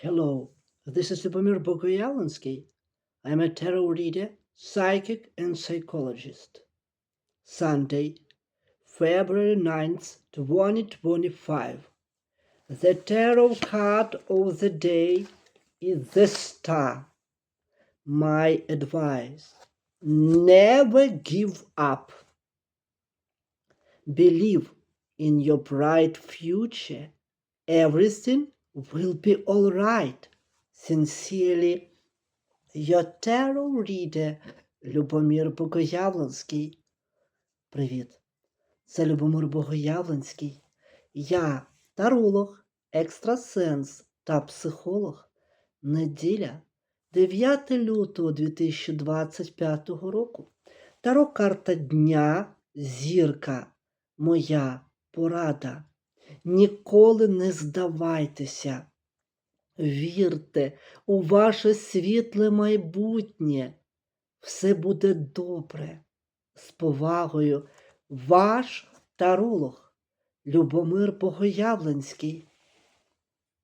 Hello, this is Lubomir Bogoyalinsky. I'm a tarot reader, psychic, and psychologist. Sunday, February 9th, 2025. The tarot card of the day is the star. My advice never give up. Believe in your bright future. Everything will be all right. Sincerely, your tarot reader Любомир Богоявленський. Привіт! Це Любомир Богоявленський. Я таролог, екстрасенс та психолог. Неділя, 9 лютого 2025 року. Таро карта дня, зірка, моя порада. Ніколи не здавайтеся. Вірте у ваше світле майбутнє. Все буде добре. З повагою, ваш таролог Любомир Богоявленський.